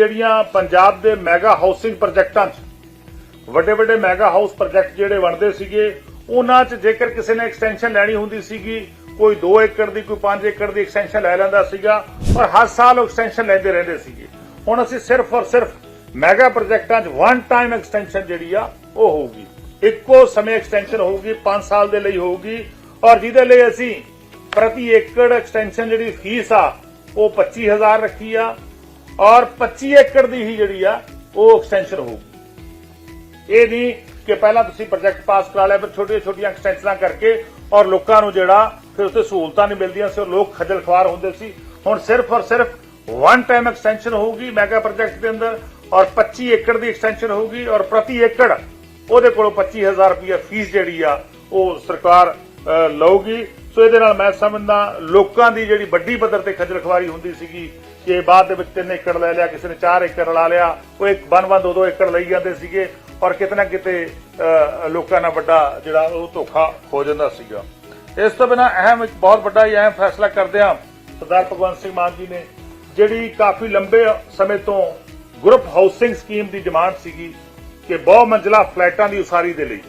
ਜਿਹੜੀਆਂ ਪੰਜਾਬ ਦੇ mega housing ਪ੍ਰੋਜੈਕਟਾਂ 'ਚ, ਵੱਡੇ ਵੱਡੇ ਮੈਗਾ ਹਾਊਸ ਪ੍ਰੋਜੈਕਟ ਜਿਹੜੇ ਬਣਦੇ ਸੀਗੇ, ਉਹਨਾਂ 'ਚ ਜੇਕਰ ਕਿਸੇ ਨੇ ਐਕਸਟੈਂਸ਼ਨ ਲੈਣੀ ਹੁੰਦੀ ਸੀਗੀ, ਕੋਈ 2 ਏਕੜ ਦੀ, ਕੋਈ 5 ਏਕੜ ਦੀ ਐਕਸਟੈਂਸ਼ਨ ਲੈ ਲੈਂਦਾ ਸੀਗਾ, ਪਰ ਹਰ ਸਾਲ ਉਹ ਐਕਸਟੈਂਸ਼ਨ ਲੈਂਦੇ ਰਹਿੰਦੇ ਸੀਗੇ। ਹੁਣ ਅਸੀਂ ਸਿਰਫ ਔਰ ਸਿਰਫ ਮੈਗਾ ਪ੍ਰੋਜੈਕਟਾਂ 'ਚ ਵਨ ਟਾਈਮ ਐਕਸਟੈਂਸ਼ਨ ਜਿਹੜੀ ਆ, ਉਹ ਹੋਊਗੀ। ਇੱਕੋ ਸਮੇਂ ਐਕਸਟੈਂਸ਼ਨ ਹੋਊਗੀ 5 ਸਾਲ ਦੇ ਲਈ ਹੋਊਗੀ, ਔਰ ਜਿਹਦੇ ਲਈ ਅਸੀਂ ਪ੍ਰਤੀ ਏਕੜ ਐਕਸਟੈਂਸ਼ਨ ਜਿਹੜੀ ਫੀਸ ਆ, ਉਹ 25000 ਰੱਖੀ ਆ ਔਰ 25 ਏਕੜ ਦੀ ਹੀ ਜਿਹੜੀ ਆ, ਉਹ ਐਕਸਟੈਂਸ਼ਨ ਹੋਊਗੀ। ਇਹ ਨਹੀਂ ਕਿ ਪਹਿਲਾਂ ਤੁਸੀਂ ਪ੍ਰੋਜੈਕਟ ਪਾਸ ਕਰਾ ਲਿਆ, ਫਿਰ ਛੋਟੀਆਂ ਛੋਟੀਆਂ ਐਕਸਟੈਂਸ਼ਨਾਂ ਕਰਕੇ ਔਰ ਲੋਕਾਂ ਨੂੰ ਜਿਹੜਾ, ਫਿਰ ਉੱਤੇ ਸਹੂਲਤਾਂ ਨਹੀਂ ਮਿਲਦੀਆਂ ਸੀ ਔਰ ਲੋਕ ਖੱਜਲ ਖਵਾਰ ਹੁੰਦੇ ਸੀ। ਹੁਣ ਸਿਰਫ ਔਰ ਸਿਰਫ ਵਨ ਟਾਈਮ ਐਕਸਟੈਂਸ਼ਨ ਹੋਊਗੀ ਮੈਗਾ ਪ੍ਰੋਜੈਕਟ ਦੇ ਅੰਦਰ ਔਰ 25 ਏਕੜ ਦੀ ਐਕਸਟੈਂਸ਼ਨ ਹੋਊਗੀ ਔਰ ਪ੍ਰਤੀ ਏਕੜ ਉਹਦੇ ਕੋਲੋਂ 25000 ਰੁਪਏ ਫੀਸ ਜਿਹੜੀ ਆ, ਉਹ ਸਰਕਾਰ ਲਊਗੀ। ਸੋ ਇਹਦੇ ਨਾਲ ਮੈਂ ਸਮਝਦਾ, ਲੋਕਾਂ ਦੀ ਜਿਹੜੀ ਵੱਡੀ ਪੱਧਰ ਤੇ ਖੱਜਲ ਖਵਾਰੀ ਹੁੰਦੀ ਸੀਗੀ ਕਿ ਬਾਅਦ ਦੇ ਵਿੱਚ 3 ਏਕੜ ਲੈ ਲਿਆ, ਕਿਸੇ ਨੇ 4 ਏਕੜ ਲਾ ਲਿਆ, ਉਹ ਇੱਕ ਬਨ ਬਨ ਦੋ ਦੋ ਏਕੜ ਲਈ ਜਾਂਦੇ ਸੀਗੇ ਔਰ ਕਿਤੇ ਨਾ ਕਿਤੇ ਲੋਕਾਂ ਨਾਲ ਵੱਡਾ ਜਿਹੜਾ ਉਹ ਧੋਖਾ ਹੋ ਜਾਂਦਾ ਸੀਗਾ। ਇਸ ਤੋਂ ਬਿਨਾ ਅਹਿਮ ਇੱਕ ਬਹੁਤ ਵੱਡਾ ਹੀ ਅਹਿਮ ਫੈਸਲਾ ਕਰਦੇ ਹਾਂ। ਸਰਦਾਰ ਭਗਵੰਤ ਸਿੰਘ ਮਾਨ ਜੀ ਨੇ, ਜਿਹੜੀ ਕਾਫੀ ਲੰਬੇ ਸਮੇਂ ਤੋਂ ਗਰੁੱਪ ਹਾਊਸਿੰਗ ਸਕੀਮ ਦੀ ਡਿਮਾਂਡ ਸੀਗੀ ਕਿ ਬਹੁ ਮੰਜ਼ਲਾ ਫਲੈਟਾਂ ਦੀ ਉਸਾਰੀ ਦੇ ਲਈ,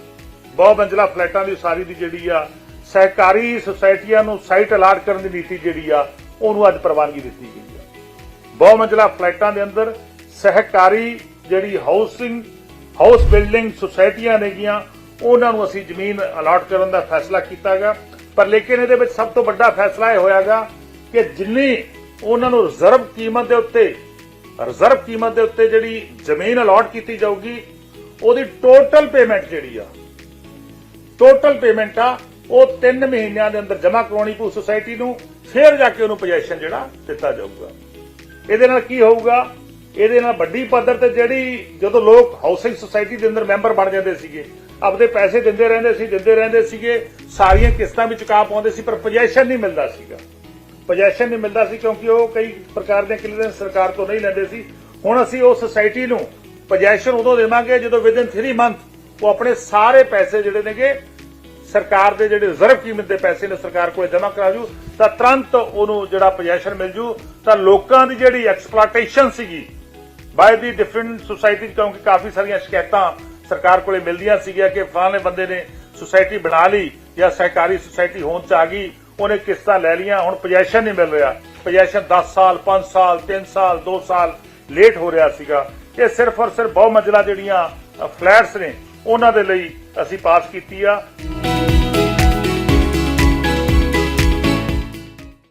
ਬਹੁ ਮੰਜ਼ਲਾ ਫਲੈਟਾਂ ਦੀ ਉਸਾਰੀ ਦੀ ਜਿਹੜੀ ਆ, ਸਹਿਕਾਰੀ ਸੁਸਾਇਟੀਆਂ ਨੂੰ ਸਾਈਟ ਅਲਾਟ ਕਰਨ ਦੀ ਨੀਤੀ ਜਿਹੜੀ ਆ, ਉਹਨੂੰ ਅੱਜ ਪ੍ਰਵਾਨਗੀ ਦਿੱਤੀ ਗਈ। ਬਹੁ ਮੰਜ਼ਲਾ ਫਲੈਟਾਂ ਦੇ ਅੰਦਰ ਸਹਿਕਾਰੀ ਜਿਹੜੀ ਹਾਊਸਿੰਗ ਹਾਊਸ ਬਿਲਡਿੰਗ ਸੁਸਾਇਟੀਆਂ ਨੇਗੀਆਂ, ਉਹਨਾਂ ਨੂੰ ਅਸੀਂ ਜ਼ਮੀਨ ਅਲਾਟ ਕਰਨ ਦਾ ਫੈਸਲਾ ਕੀਤਾਗਾ। ਪਰ ਲੇਕਿਨ ਇਹਦੇ ਵਿੱਚ ਸਭ ਤੋਂ ਵੱਡਾ ਫੈਸਲਾ ਇਹ ਹੋਇਆਗਾ ਕਿ ਜਿੰਨੀ ਉਹਨਾਂ ਨੂੰ ਰਿਜ਼ਰਵ ਕੀਮਤ ਦੇ ਉੱਤੇ ਰਿਜ਼ਰਵ ਕੀਮਤ ਦੇ ਉੱਤੇ ਜਿਹੜੀ ਜ਼ਮੀਨ ਅਲਾਟ ਕੀਤੀ ਜਾਊਗੀ, ਉਹਦੀ ਟੋਟਲ ਪੇਮੈਂਟ ਜਿਹੜੀ ਆ ਟੋਟਲ ਪੇਮੈਂਟ ਆ, ਉਹ 3 ਮਹੀਨਿਆਂ ਦੇ ਅੰਦਰ ਜਮ੍ਹਾਂ ਕਰਾਉਣੀ ਪਊ ਸੁਸਾਇਟੀ ਨੂੰ, ਫਿਰ ਜਾ ਕੇ ਉਹਨੂੰ ਪੋਜੀਸ਼ਨ ਜਿਹੜਾ ਦਿੱਤਾ ਜਾਊਗਾ। ਇਹਦੇ ਨਾਲ ਕੀ ਹੋਊਗਾ? ਇਹਦੇ ਨਾਲ ਵੱਡੀ ਪੱਧਰ ਤੇ ਜਿਹੜੀ ਜਦੋਂ ਲੋਕ ਹਾਊਸਿੰਗ ਸੁਸਾਇਟੀ ਦੇ ਅੰਦਰ ਮੈਂਬਰ ਬਣ ਜਾਂਦੇ ਸੀਗੇ, ਆਪਦੇ ਪੈਸੇ ਦਿੰਦੇ ਰਹਿੰਦੇ ਸੀ, ਦਿੰਦੇ ਰਹਿੰਦੇ ਸੀਗੇ, ਸਾਰੀਆਂ ਕਿਸ਼ਤਾਂ ਵੀ ਚੁਕਾ ਪਾਉਂਦੇ ਸੀ, ਪਰ ਪੋਜੀਸ਼ਨ ਨਹੀਂ ਮਿਲਦਾ ਸੀਗਾ। ਪੋਜੀਸ਼ਨ ਨਹੀਂ ਮਿਲਦਾ ਸੀ ਕਿਉਂਕਿ ਉਹ ਕਈ ਪ੍ਰਕਾਰ ਦੇ ਕਲੀਅਰੈਂਸ ਸਰਕਾਰ ਤੋਂ ਨਹੀਂ ਲੈਂਦੇ ਸੀ। ਹੁਣ ਅਸੀਂ ਉਹ ਸੁਸਾਇਟੀ ਨੂੰ ਪੋਜੀਸ਼ਨ ਉਦੋਂ ਦੇਵਾਂਗੇ ਜਦੋਂ ਵਿਦਿਨ 3 ਮੰਥ ਉਹ ਆਪਣੇ ਸਾਰੇ ਪੈਸੇ ਜਿਹੜੇ ਨੇਗੇ ਸਰਕਾਰ ਦੇ ਜਿਹੜੇ ਰਿਜ਼ਰਵ ਕੀਮਤ ਦੇ ਪੈਸੇ ਨੇ ਸਰਕਾਰ ਕੋਲੇ ਜਮ੍ਹਾਂ ਕਰਾ ਜੂ, ਤਾਂ ਤੁਰੰਤ ਉਹਨੂੰ ਜਿਹੜਾ ਪੋਜੀਸ਼ਨ ਮਿਲ ਜੂ। ਤਾਂ ਲੋਕਾਂ ਦੀ ਜਿਹੜੀ ਐਕਸਪਲੋਇਟੇਸ਼ਨ ਸੀਗੀ ਬਾਈ ਦੀ ਡਿਫਰੈਂਟ ਸੁਸਾਇਟੀ ਕਿਉਂਕਿ ਕਾਫੀ ਸਾਰੀਆਂ ਸ਼ਿਕਾਇਤਾਂ ਸਰਕਾਰ ਕੋਲੇ ਮਿਲਦੀਆਂ ਸੀਗੀਆਂ ਕਿ ਫਲਾਣੇ ਬੰਦੇ ਨੇ ਸੁਸਾਇਟੀ ਬਣਾ ਲਈ ਜਾਂ ਸਹਿਕਾਰੀ ਸੁਸਾਇਟੀ ਹੋਣ ਚ ਆ ਗਈ, ਉਹਨੇ ਕਿਸ਼ਤਾਂ ਲੈ ਲੀਆਂ ਹੁਣ ਪੋਜੀਸ਼ਨ ਨਹੀਂ ਮਿਲ ਰਿਹਾ। ਪੋਜੀਸ਼ਨ 10 ਸਾਲ 5 ਸਾਲ 3 ਸਾਲ 2 ਸਾਲ ਲੇਟ ਹੋ ਰਿਹਾ ਸੀਗਾ। ਇਹ ਸਿਰਫ ਔਰ ਸਿਰਫ ਬਹੁ ਮੰਜ਼ਲਾ ਜਿਹੜੀਆਂ ਫਲੈਟਸ ਨੇ, ਉਹਨਾਂ ਦੇ ਲਈ ਅਸੀਂ ਪਾਸ ਕੀਤੀ ਆ।